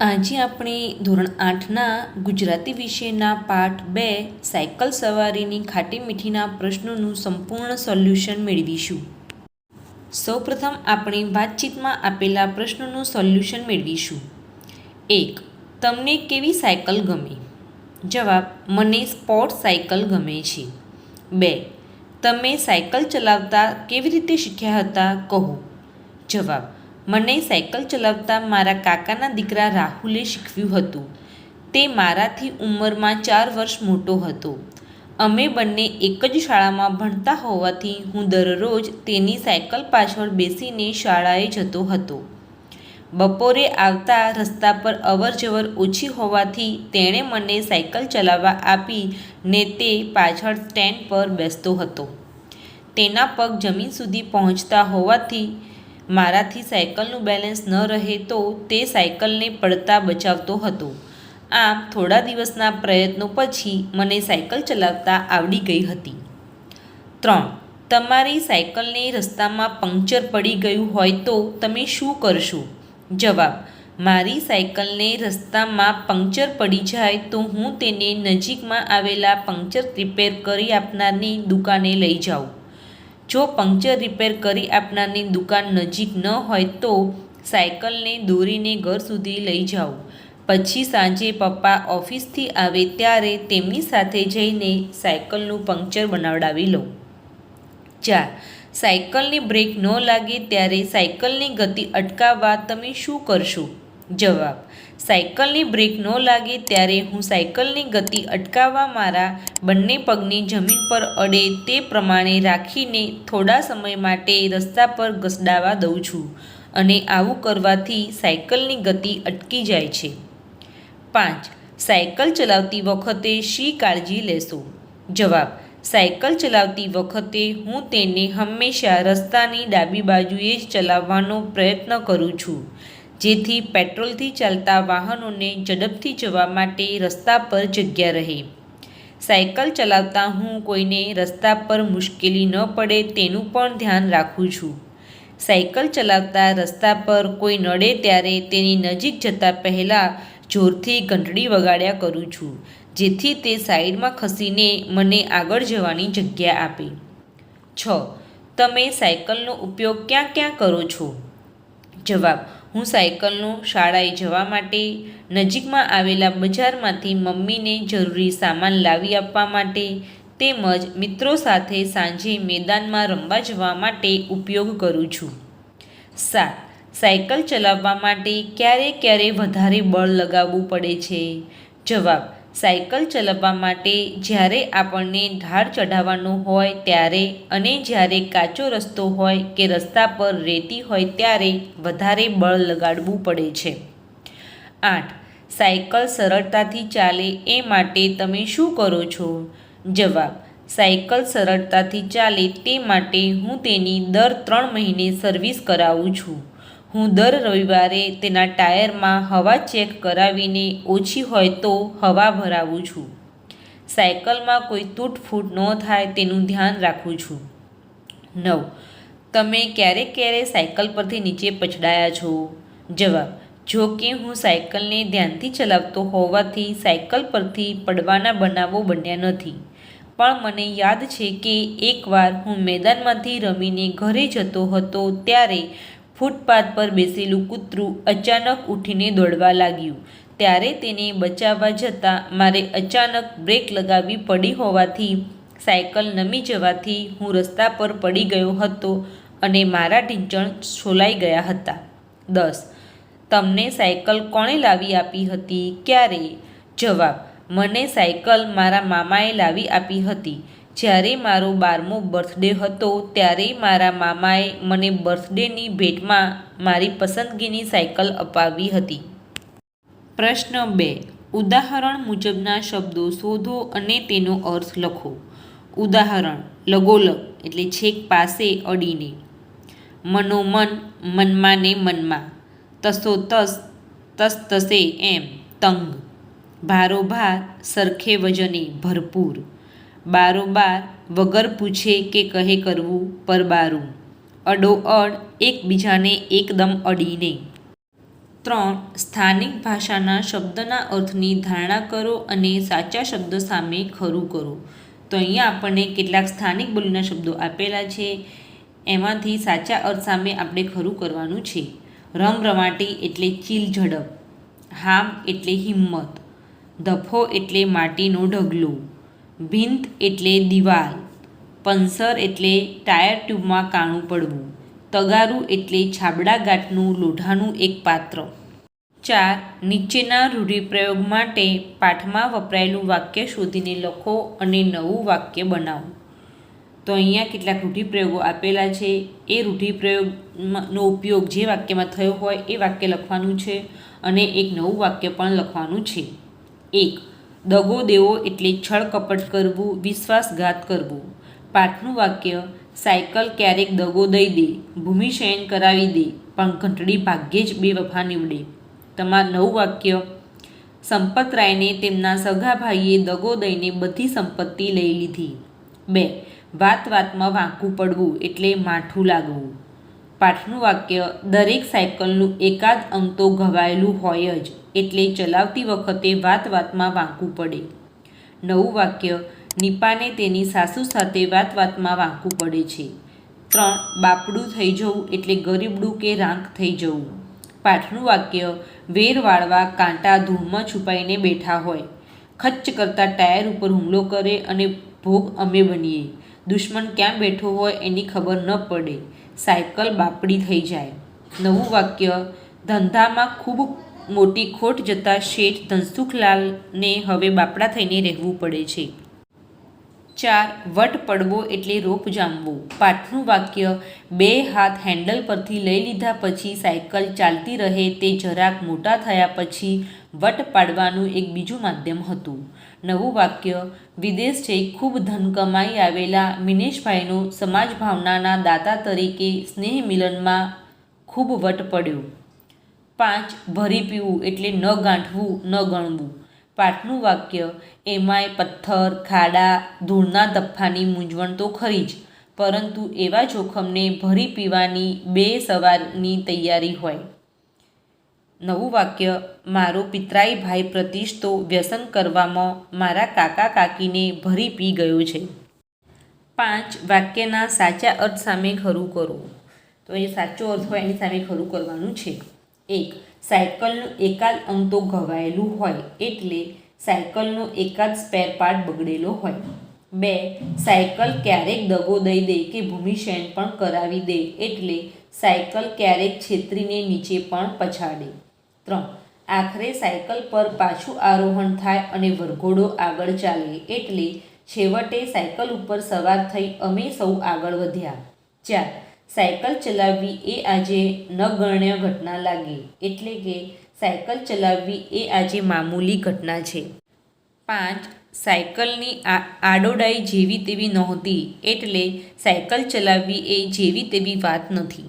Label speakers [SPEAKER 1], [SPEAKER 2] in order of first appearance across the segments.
[SPEAKER 1] આજે આપણે ધોરણ આઠના ગુજરાતી વિષયના પાઠ બે, સાયકલ સવારીની ખાટી મીઠીના પ્રશ્નોનું સંપૂર્ણ સોલ્યુશન મેળવીશું. સૌપ્રથમ આપણે વાતચીતમાં આપેલા પ્રશ્નોનું સોલ્યુશન મેળવીશું. એક, તમને કેવી સાયકલ ગમે? જવાબ, મને સ્પોર્ટ સાયકલ ગમે છે. બે, તમે સાયકલ ચલાવતા કેવી રીતે શીખ્યા હતા? કહો. જવાબ મને સાયકલ ચલાવતા મારા કાકાના દીકરા રાહુલે શીખવ્યું હતું. તે મારાથી ઉંમરમાં ચાર વર્ષ મોટો હતો. અમે બંને એક જ શાળામાં ભણતા હોવાથી હું દરરોજ તેની સાયકલ પાછળ બેસીને શાળાએ જતો હતો. બપોરે આવતા રસ્તા પર અવરજવર ઓછી હોવાથી તેણે મને સાયકલ ચલાવવા આપી ને તે પાછળ સ્ટેન્ડ પર બેસતો હતો. તેના પગ જમીન સુધી પહોંચતા હોવાથી મારાથી સાયકલનું બેલેન્સ ન રહે તો તે સાયકલને પડતા બચાવતો હતો. આમ થોડા દિવસના પ્રયત્નો પછી મને સાયકલ ચલાવતા આવડી ગઈ હતી. ત્રણ, તમારી સાયકલને રસ્તામાં પંક્ચર પડી ગયું હોય તો તમે શું કરશો? જવાબ, મારી સાયકલને રસ્તામાં પંક્ચર પડી જાય તો હું તેને નજીકમાં આવેલા પંક્ચર રિપેર કરી આપનારની દુકાને લઈ જાઉં. જો પંક્ચર રિપેર કરી આપનારની દુકાન નજીક ન હોય તો સાયકલને દોરીને ઘર સુધી લઈ જાઓ. પછી સાંજે પપ્પા ઓફિસથી આવે ત્યારે તેમની સાથે જઈને સાયકલનું પંક્ચર બનાવડાવી લો. ચાર, સાયકલની બ્રેક ન લાગે ત્યારે સાયકલની ગતિ અટકાવવા તમે શું કરશો? જવાબ સાયકલની બ્રેક ન લાગે ત્યારે હું સાયકલની ગતિ અટકાવવા મારા બંને પગને જમીન પર અડે તે પ્રમાણે રાખીને થોડા સમય માટે રસ્તા પર ઘસડાવા દઉં છું અને આવું કરવાથી સાયકલની ગતિ અટકી જાય છે. પાંચ, સાયકલ ચલાવતી વખતે શી કાળજી લેશો? જવાબ, સાયકલ ચલાવતી વખતે હું તેને હંમેશા રસ્તાની ડાબી બાજુએ જ ચલાવવાનો પ્રયત્ન કરું છું. જેથી પેટ્રોલથી ચાલતા વાહનોને ઝડપથી જવા માટે રસ્તા પર જગ્યા રહે. સાયકલ ચલાવતા હું કોઈને રસ્તા પર મુશ્કેલી ન પડે તેનું પણ ધ્યાન રાખું છું. સાયકલ ચલાવતા રસ્તા પર કોઈ નડે ત્યારે તેની નજીક જતાં પહેલાં જોરથી ઘંટડી વગાડ્યા કરું છું, જેથી તે સાઈડમાં ખસીને મને આગળ જવાની જગ્યા આપે. છ. તમે સાયકલનો ઉપયોગ ક્યાં ક્યાં કરો છો? જવાબ. હું સાયકલનું શાળાએ જવા માટે નજીકમાં આવેલા બજારમાંથી મમ્મીને જરૂરી સામાન લાવી આપવા માટે તેમજ મિત્રો સાથે સાંજે મેદાનમાં રમવા જવા માટે ઉપયોગ કરું છું. સાત, સાયકલ ચલાવવા માટે ક્યારે ક્યારે વધારે બળ લગાવવું પડે છે? જવાબ સાયકલ ચલાવવા માટે જ્યારે આપણને ઢાળ ચઢાવવાનો હોય ત્યારે અને જ્યારે કાચો રસ્તો હોય કે રસ્તા પર રેતી હોય ત્યારે વધારે બળ લગાડવું પડે છે. આઠ, સાયકલ સરળતાથી ચાલે એ માટે તમે શું કરો છો? જવાબ, સાયકલ સરળતાથી ચાલે તે માટે હું તેની દર ત્રણ મહિને સર્વિસ કરાવું છું. હું દર રવિવારે તેના ટાયરમાં હવા ચેક કરાવીને ઓછી હોય તો હવા ભરાવું છું. સાયકલમાં કોઈ તૂટફૂટ ન થાય તેનું ધ્યાન રાખું છું. નવ. તમે ક્યારે ક્યારે સાયકલ પરથી નીચે પછડાયા છો? જવાબ. જો કે હું સાયકલને ધ્યાનથી ચલાવતો હોવાથી સાયકલ પરથી પડવાના બનાવો બન્યા નથી. પણ મને યાદ છે કે એકવાર હું મેદાનમાંથી રમીને ઘરે જતો હતો ત્યારે ફૂટપાથ પર બેસેલું કૂતરું અચાનક ઉઠીને દોડવા લાગ્યું. ત્યારે તેને બચાવવા જતાં મારે અચાનક બ્રેક લગાવવી પડી હોવાથી સાયકલ નમી જવાથી હું રસ્તા પર પડી ગયો હતો અને મારા ઢીંચણ છોલાઈ ગયા હતા. દસ. તમને સાયકલ કોણે લાવી આપી હતી? ક્યારે? જવાબ. મને સાયકલ મારા મામાએ લાવી આપી હતી. જ્યારે મારો બારમો બર્થડે હતો, ત્યારે મારા મામાએ મને બર્થડેની ભેટમાં મારી પસંદગીની સાયકલ અપાવી હતી. પ્રશ્ન બે, ઉદાહરણ મુજબના શબ્દો શોધો અને તેનો અર્થ લખો. ઉદાહરણ, લગોલગ એટલે છેક પાસે અડીને. મનોમન મનમાં ને મનમાં. તસો તસ તસ તસે એમ, તંગ. ભારોભાર, સરખે વજને ભરપૂર. બારોબાર વગર પૂછે કે કહે કરવું પરબારું અડોઅડ એકબીજાને એકદમ અડીને. ત્રણ, સ્થાનિક ભાષાના શબ્દના અર્થની ધારણા કરો અને સાચા શબ્દ સામે ખરું કરો. તો અહીંયા આપણને કેટલાક સ્થાનિક બોલીના શબ્દો આપેલા છે. એમાંથી સાચા અર્થ સામે આપણે ખરું કરવાનું છે. રમરમાટી એટલે ચીલ ઝડપ. હામ એટલે હિંમત. ધફો એટલે માટીનો ઢગલો. ભીંત એટલે દિવાલ, પંસર એટલે ટાયર ટ્યુબમાં કાણું પડવું, તગારું એટલે છાબડા ગાંઠનું લોઢાનું એક પાત્ર. ચાર, નીચેના રૂઢિપ્રયોગ માટે પાઠમાં વપરાયેલું વાક્ય શોધીને લખો અને નવું વાક્ય બનાવો. તો અહીંયા કેટલાક રૂઢિપ્રયોગો આપેલા છે. એ રૂઢિપ્રયોગનો ઉપયોગ જે વાક્યમાં થયો હોય એ વાક્ય લખવાનું છે અને એક નવું વાક્ય પણ લખવાનું છે. એક દગો દેવો એટલે છળકપટ કરવું, વિશ્વાસઘાત કરવું. પાઠનું વાક્ય, સાયકલ ક્યારેક દગો દઈ દે ભૂમિશયન કરાવી દે, પણ ઘંટડી ભાગ્યે જ બે વફા નીવડે. તમારું નવું વાક્ય સંપતરાયને તેમના સગા ભાઈએ દગો દઈને બધી સંપત્તિ લઈ લીધી. બે, વાત વાતમાં વાંકું પડવું એટલે માઠું લાગવું. પાઠનું વાક્ય, દરેક સાયકલનું એકાદ અંગ તો ઘવાયેલું હોય જ. એટલે ચલાવતી વખતે વાત વાતમાં વાંકું પડે. નવું વાક્ય, નિપાને તેની સાસુ સાથે વાત વાતમાં વાંકું પડે છે. ત્રણ, બાપડું થઈ જવું એટલે ગરીબડું કે રાંક થઈ જવું. પાઠનું વાક્ય, વેર વાળવા કાંટા ધૂળમાં છુપાઈને બેઠા હોય. ખચ્ચ કરતા ટાયર ઉપર હુમલો કરે અને ભોગ અમે બનીએ. દુશ્મન ક્યાં બેઠો હોય એની ખબર ન પડે. સાયકલ બાપડી થઈ જાય. નવું વાક્ય, ધંધામાં ખૂબ મોટી ખોટ જતાં શેઠ ધનસુખલાલને હવે બાપડા થઈને રહેવું પડે છે. ચાર વટ પડવો એટલે રોપ જામવો. પાઠનું વાક્ય, બે હાથ હેન્ડલ પરથી લઈ લીધા પછી સાયકલ ચાલતી રહે તે જરાક મોટા થયા પછી વટ પાડવાનું એક બીજું માધ્યમ હતું. નવું વાક્ય, વિદેશ જઈ ખૂબ ધન કમાઈ આવેલા મિનેશભાઈનો સમાજ ભાવનાના દાતા તરીકે સ્નેહ મિલનમાં ખૂબ વટ પડ્યો. પાંચ ભરી પીવું એટલે ન ગાંઠવું, ન ગણવું. પાઠનું વાક્ય, એમાંય પથ્થર, ખાડા, ધૂળના ધફ્ફાની મૂંઝવણ તો ખરી જ. પરંતુ એવા જોખમને ભરી પીવાની બે સવારની તૈયારી હોય. નવું વાક્ય, મારો પિતરાઈ ભાઈ પ્રતિશ તો વ્યસન કરવામાં મારા કાકા કાકીને ભરી પી ગયો છે. પાંચ, વાક્યના સાચા અર્થ સામે ખરું કરો. તો એ સાચો અર્થ હોય એની સામે ખરું કરવાનું છે. એક. સાયકલનું એકાદ અંગ તો ઘવાયેલું હોય એટલે સાયકલનો એકાદ સ્પેર પાર્ટ બગડેલો હોય. બે. સાયકલ ક્યારેક દગો દઈ દે કે ભૂમિશયન પણ કરાવી દે એટલે સાયકલ ક્યારેક છેતરીને નીચે પણ પછાડે. ત્રણ. આખરે સાયકલ પર પાછું આરોહણ થાય અને વરઘોડો આગળ ચાલે એટલે છેવટે સાયકલ ઉપર સવાર થઈ અમે સૌ આગળ વધ્યા. ચાર. સાયકલ ચલાવવી એ આજે નગણ્ય ઘટના લાગે. એટલે કે સાયકલ ચલાવવી એ આજે મામૂલી ઘટના છે. પાંચ, સાયકલની આડોડાઈ જેવી તેવી નહોતી, એટલે સાયકલ ચલાવવી એ જેવી તેવી વાત નથી.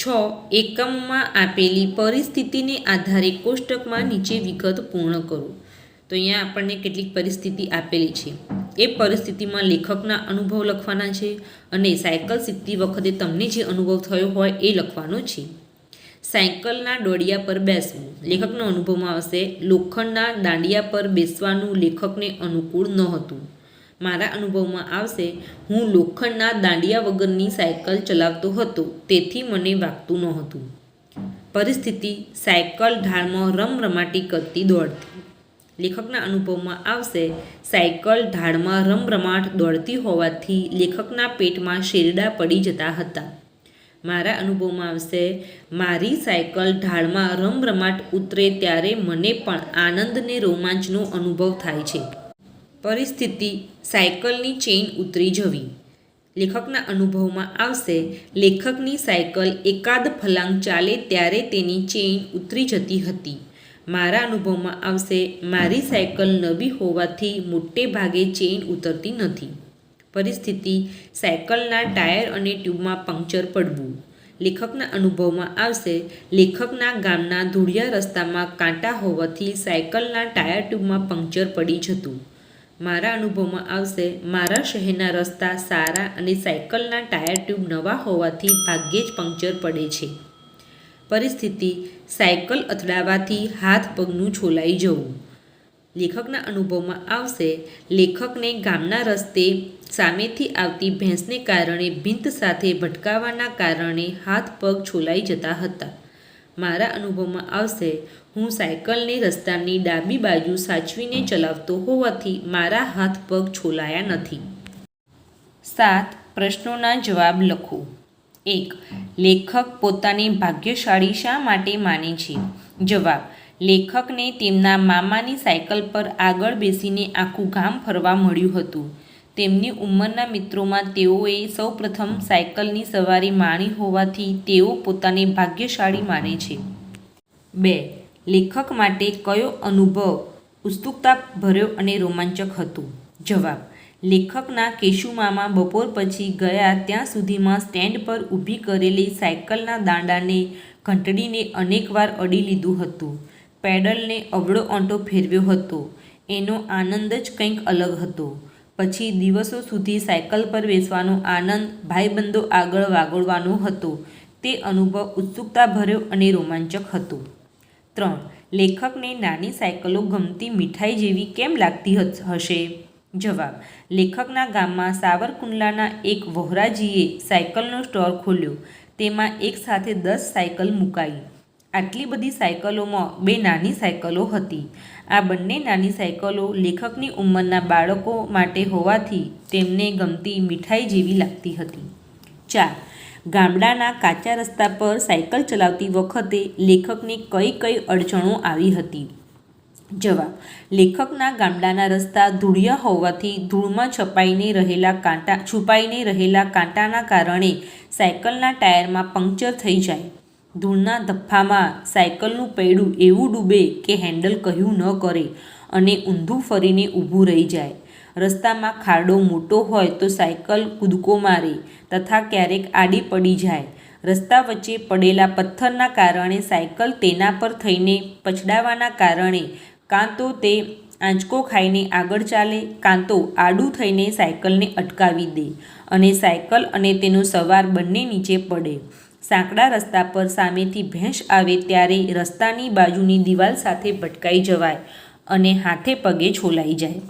[SPEAKER 1] છ, એકમમાં આપેલી પરિસ્થિતિને આધારે કોષ્ટકમાં નીચે વિગત પૂર્ણ કરો. તો અહીંયા આપણને કેટલીક પરિસ્થિતિ આપેલી છે. એ પરિસ્થિતિમાં લેખકના અનુભવ લખવાના છે અને સાયકલ શીખતી વખતે તમને જે અનુભવ થયો હોય એ લખવાનો છે. સાયકલના દોડિયા પર બેસવું. લેખકનો અનુભવમાં આવશે, લોખંડના દાંડિયા પર બેસવાનું લેખકને અનુકૂળ નહોતું મારા અનુભવમાં આવશે, હું લોખંડના દાંડિયા વગરની સાયકલ ચલાવતો હતો, તેથી મને વાગતું નહોતું પરિસ્થિતિ સાયકલ ઢાળમાં રમરમાટી કરતી દોડતી. લેખકના અનુભવમાં આવશે. સાયકલ ઢાળમાં રમરમાટ દોડતી હોવાથી લેખકના પેટમાં શેરડા પડી જતા હતા. મારા અનુભવમાં આવશે, મારી સાયકલ ઢાળમાં રમરમાટ ઉતરે ત્યારે મને પણ આનંદ ને રોમાંચનો અનુભવ થાય છે. પરિસ્થિતિ સાયકલની ચેઇન ઉતરી જવી. લેખકના અનુભવમાં આવશે, લેખકની સાયકલ એકાદ ફલાંગ ચાલે ત્યારે તેની ચેઇન ઉતરી જતી હતી. મારા અનુભવમાં આવશે, મારી સાયકલ નવી હોવાથી મોટે ભાગે ચેઇન ઉતરતી નથી. પરિસ્થિતિ, સાયકલના ટાયર અને ટ્યુબમાં પંક્ચર પડવું. લેખકના અનુભવમાં આવશે, લેખકના ગામના ધૂળિયા રસ્તામાં કાંટા હોવાથી સાયકલના ટાયર ટ્યુબમાં પંક્ચર પડી જતું. મારા અનુભવમાં આવશે, મારા શહેરના રસ્તા સારા અને સાયકલના ટાયર ટ્યુબ નવા હોવાથી ભાગ્યે જ પંક્ચર પડે છે. પરિસ્થિતિ સાયકલ અથડાવાથી હાથ પગનું છોલાઈ જવું. લેખકના અનુભવમાં આવશે, લેખકને ગામના રસ્તે સામેથી આવતી ભેંસને કારણે ભીંત સાથે ભટકાવાના કારણે હાથ પગ છોલાઈ જતા હતા. મારા અનુભવમાં આવશે, હું સાયકલને રસ્તાની ડાબી બાજુ સાચવીને ચલાવતો હોવાથી મારા હાથ પગ છોલાયા નથી. સાત પ્રશ્નોના જવાબ લખો. એક. લેખક પોતાની ભાગ્યશાળી શા માટે માને છે? જવાબ. લેખકને તેમના મામાની સાયકલ પર આગળ બેસીને આખું ગામ ફરવા મળ્યું હતું. તેમની ઉંમરના મિત્રોમાં તેઓએ સૌપ્રથમ સાયકલની સવારી માણી હોવાથી તેઓ પોતાને ભાગ્યશાળી માને છે. બે. લેખક માટે કયો અનુભવ ઉત્સુકતા ભર્યો અને રોમાંચક હતો? જવાબ. લેખકના કેશુમામા બપોર પછી ગયા ત્યાં સુધીમાં સ્ટેન્ડ પર ઊભી કરેલી સાયકલના દાંડાને ઘંટડીને અનેકવાર અડી લીધું હતું. પેડલને અવળો ઓંટો ફેરવ્યો હતો. એનો આનંદ જ કંઈક અલગ હતો. પછી દિવસો સુધી સાયકલ પર બેસવાનો આનંદ ભાઈબંધો આગળ વાગોળવાનો હતો. તે અનુભવ ઉત્સુકતા ભર્યો અને રોમાંચક હતો. ત્રણ. લેખકને નાની સાયકલો ગમતી મીઠાઈ જેવી કેમ લાગતી હશે? જવાબ, લેખકના ગામમાં સાવરકુંડલાના એક વહોરાજીએ સાયકલનો સ્ટોર ખોલ્યો. તેમાં એક સાથે દસ સાયકલ મુકાઈ. આટલી બધી સાયકલોમાં બે નાની સાયકલો હતી. આ બંને નાની સાયકલો લેખકની ઉંમરના બાળકો માટે હોવાથી તેમને ગમતી મીઠાઈ જેવી લાગતી હતી. ચાર, ગામડાના કાચા રસ્તા પર સાયકલ ચલાવતી વખતે લેખકને કઈ કઈ અડચણો આવી હતી? જવાબ. લેખકના ગામડાના રસ્તા ધૂળિયા હોવાથી ધૂળમાં છપાઈને રહેલા કાંટા, છુપાઈને રહેલા કાંટાના કારણે સાયકલના ટાયરમાં પંક્ચર થઈ જાય. ધૂળના ધફ્ફામાં સાયકલનું પૈડું એવું ડૂબે કે હેન્ડલ કહ્યું ન કરે અને ઊંધું ફરીને ઊભું રહી જાય. રસ્તામાં ખાડો મોટો હોય તો સાયકલ કૂદકો મારે તથા ક્યારેક આડી પડી જાય. રસ્તા વચ્ચે પડેલા પથ્થરના કારણે સાયકલ તેના પર થઈને પછડાવાના કારણે કાં તો તે આંચકો ખાઈને આગળ ચાલે, કાં તો આડું થઈને સાયકલને અટકાવી દે અને સાયકલ અને તેનો સવાર બંને નીચે પડે. સાંકડા રસ્તા પર સામેથી ભેંસ આવે ત્યારે રસ્તાની બાજુની દિવાલ સાથે ભટકાઈ જવાય અને હાથે પગે છોલાઈ જાય.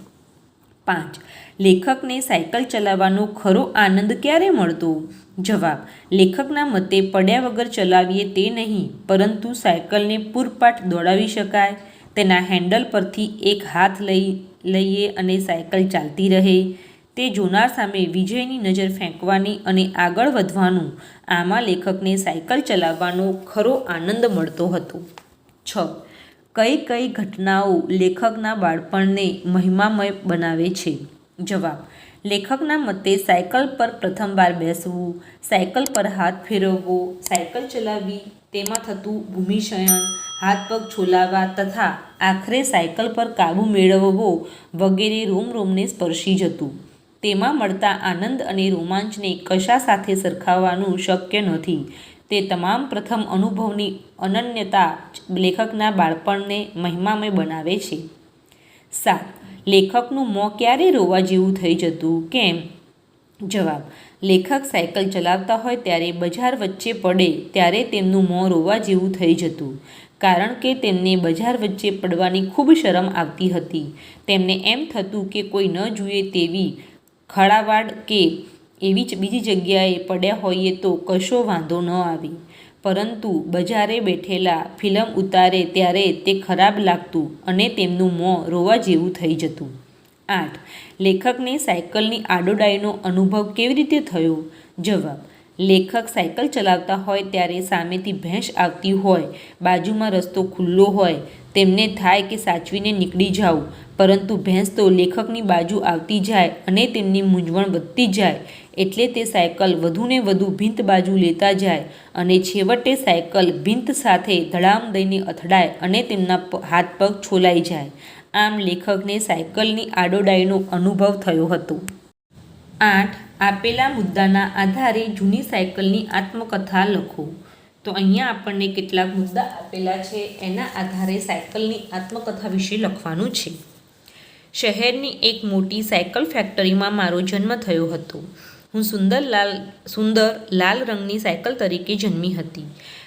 [SPEAKER 1] પાંચ. લેખકને સાયકલ ચલાવવાનો ખરો આનંદ ક્યારે મળતો? જવાબ. લેખકના મતે પડ્યા વગર ચલાવીએ તે નહીં, પરંતુ સાયકલને પૂરપાટ દોડાવી શકાય. તેના હેન્ડલ પરથી એક હાથ લઈ, લઈએ અને સાયકલ ચાલતી રહે. તે જોનાર સામે વિજયની નજર ફેંકવાની અને આગળ વધવાનું આમાં લેખકને સાયકલ ચલાવવાનો ખરો આનંદ મળતો હતો. છ. કઈ કઈ ઘટનાઓ લેખકના બાળપણને મહિમામય બનાવે છે? જવાબ. લેખકના મતે સાયકલ પર પ્રથમવાર બેસવું, સાયકલ પર હાથ ફેરવવો, સાયકલ ચલાવવી તેમાં થતું ભૂમિશયન, હાથ પગ છોલાવવા તથા આખરે સાયકલ પર કાબૂ મેળવવો વગેરે રોમ રોમને સ્પર્શી જતું તેમાં મળતા આનંદ અને રોમાંચને કશા સાથે સરખાવવાનું શક્ય નથી. તે તમામ પ્રથમ અનુભવની અનન્યતા લેખકના બાળપણને મહિમામય બનાવે છે. સાત લેખકનું મોં ક્યારે રોવા જેવું થઈ જતું? કેમ? જવાબ, લેખક સાયકલ ચલાવતા હોય ત્યારે બજાર વચ્ચે પડે, ત્યારે તેમનું મોં રોવા જેવું થઈ જતું. કારણ કે તેમને બજાર વચ્ચે પડવાની ખૂબ શરમ આવતી હતી. તેમને એમ થતું કે કોઈ ન જુએ તેવી ખળાવાડ કે એવી જ બીજી જગ્યાએ પડ્યા હોઈએ તો કશો વાંધો ન આવે. પરંતુ બજારે બેઠેલા ફિલ્મ ઉતારે ત્યારે તે ખરાબ લાગતું અને તેમનું મોં રોવા જેવું થઈ જતું. આઠ. લેખકને સાયકલની આડોડાઈનો અનુભવ કેવી રીતે થયો? જવાબ. લેખક સાયકલ ચલાવતા હોય ત્યારે સામેથી ભેંસ આવતી હોય, બાજુમાં રસ્તો ખુલ્લો હોય, તેમને થાય કે સાચવીને નીકળી જાઉં પરંતુ ભેંસ તો લેખકની બાજુ આવતી જાય અને તેમની મૂંઝવણ વધતી જાય. એટલે તે સાયકલ વધુને વધુ ભીંત બાજુ લેતા જાય અને છેવટે સાયકલ ભીંત સાથે ધડામ દઈને અથડાય અને તેમના હાથ પગ છોલાઈ જાય. આમ લેખકને સાયકલની આડોડાઈનો અનુભવ થયો હતો. આઠ આપેલા મુદ્દાના આધારે જૂની સાયકલની આત્મકથા લખો. તો અહીંયા આપણને કેટલાક મુદ્દા આપેલા છે, એના આધારે સાયકલની આત્મકથા વિશે લખવાનું છે. શહેરની એક મોટી સાયકલ ફેક્ટરીમાં મારો જન્મ થયો હતો. હું સુંદર લાલ સુંદર લાલ રંગની સાયકલ તરીકે જન્મી હતી.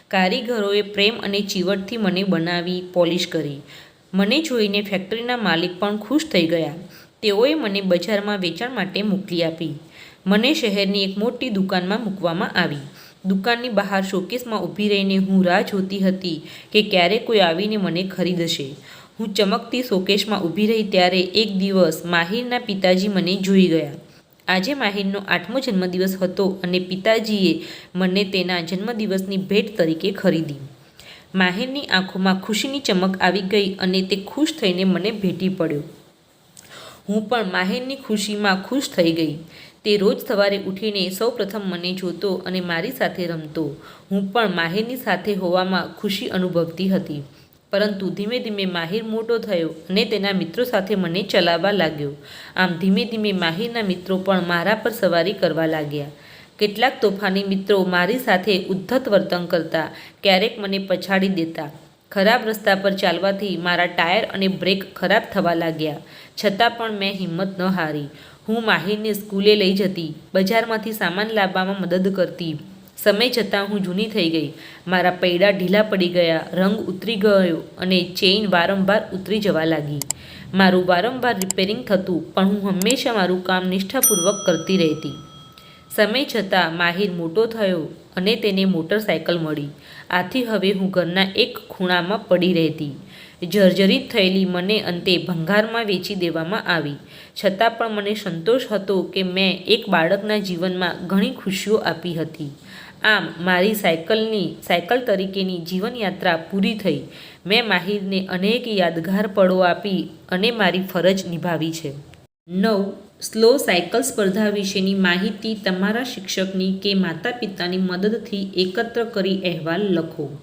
[SPEAKER 1] કારીગરોએ પ્રેમ અને ચીવટથી મને બનાવી, પોલિશ કરી. મને જોઈને ફેક્ટરીના માલિક પણ ખુશ થઈ ગયા. તેઓએ મને બજારમાં વેચાણ માટે મોકલી આપી. મને શહેરની એક મોટી દુકાનમાં મૂકવામાં આવી. દુકાનની બહાર શોકેસમાં ઊભી રહીને હું રાહ જોતી હતી કે ક્યારે કોઈ આવીને મને ખરીદશે. હું ચમકતી શોકેશમાં ઊભી રહી ત્યારે એક દિવસ માહિરના પિતાજી મને જોઈ ગયા. આજે માહિરનો આઠમો જન્મદિવસ હતો અને પિતાજીએ મને તેના જન્મદિવસની ભેટ તરીકે ખરીદી. માહિરની આંખોમાં ખુશીની ચમક આવી ગઈ અને તે ખુશ થઈને મને ભેટી પડ્યો. હું પણ માહિરની ખુશીમાં ખુશ થઈ ગઈ. તે રોજ સવારે ઉઠીને સૌપ્રથમ મને જોતો અને મારી સાથે રમતો. હું પણ માહિરની સાથે હોવામાં ખુશી અનુભવતી હતી. પરંતુ ધીમે ધીમે માહિર મોટો થયો અને તેના મિત્રો સાથે મને ચલાવવા લાગ્યો. આમ ધીમે ધીમે માહિરના મિત્રો પણ મારા પર સવારી કરવા લાગ્યા. કેટલાક તોફાની મિત્રો મારી સાથે ઉદ્ધત વર્તન કરતા ક્યારેક મને પછાડી દેતા. ખરાબ રસ્તા પર ચાલવાથી મારા ટાયર અને બ્રેક ખરાબ થવા લાગ્યા. છતાં પણ મેં હિંમત ન હારી. હું માહિરને સ્કૂલે લઈ જતી, બજારમાંથી સામાન લાવવામાં મદદ કરતી. સમય જતાં હું જૂની થઈ ગઈ. મારા પૈડા ઢીલા પડી ગયા, રંગ ઉતરી ગયો અને ચેઇન વારંવાર ઉતરી જવા લાગી. મારું વારંવાર રિપેરિંગ થતું, પણ હું હંમેશા મારું કામ નિષ્ઠાપૂર્વક કરતી રહેતી. સમય જતાં માહિર મોટો થયો અને તેને મોટરસાયકલ મળી. આથી હવે હું ઘરના એક ખૂણામાં પડી રહેતી. જર્જરિત થયેલી મને અંતે ભંગારમાં વેચી દેવામાં આવી. છતાં પણ મને સંતોષ હતો કે મેં એક બાળકના જીવનમાં ઘણી ખુશીઓ આપી હતી. આમ, મારી સાયકલની, સાયકલ તરીકેની જીવનયાત્રા પૂરી થઈ. મેં માહિરને અનેક યાદગાર પળો આપી અને મારી ફરજ નિભાવી છે. નવ. સ્લો સાયકલ સ્પર્ધા વિશેની માહિતી તમારા શિક્ષકની કે માતા પિતાની મદદથી એકત્ર કરી અહેવાલ લખો.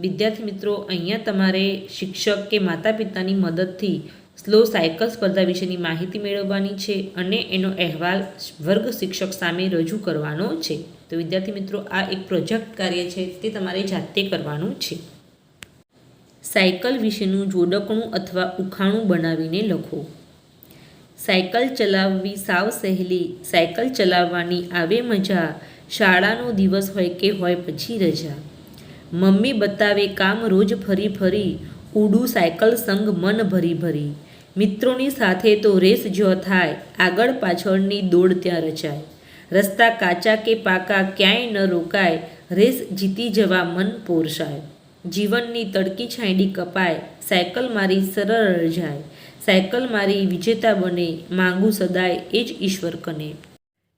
[SPEAKER 1] વિદ્યાર્થી મિત્રો, અહીંયા તમારે શિક્ષક કે માતા પિતાની મદદથી સ્લો સાયકલ સ્પર્ધા વિશેની માહિતી મેળવવાની છે અને એનો અહેવાલ વર્ગ શિક્ષક સામે રજૂ કરવાનો છે. તો વિદ્યાર્થી મિત્રો, આ એક પ્રોજેક્ટ કાર્ય છે, તે તમારે જાતે કરવાનું છે. સાયકલ વિશેનું જોડકણું અથવા ઉખાણું બનાવીને લખો. સાયકલ ચલાવવી સાવ સહેલી, સાયકલ ચલાવવાની આવે મજા, શાળાનો દિવસ હોય કે હોય પછી રજા. મમ્મી બતાવે કામ રોજ ફરી ફરી, ઉડું સાયકલ સંગ મન ભરી ભરી. મિત્રોની સાથે તો રેસ જો થાય, આગળ પાછળની દોડ ત્યાં રચાય. રસ્તા કાચા કે પાકા ક્યાંય ન રોકાય, રેસ જીતી જવા મન પોરસાય. જીવનની તડકી છાંયડી કપાય, સાયકલ મારી સરળ જાય. સાયકલ મારી વિજેતા બને, માંગુ સદાય એ જ ઈશ્વર કને.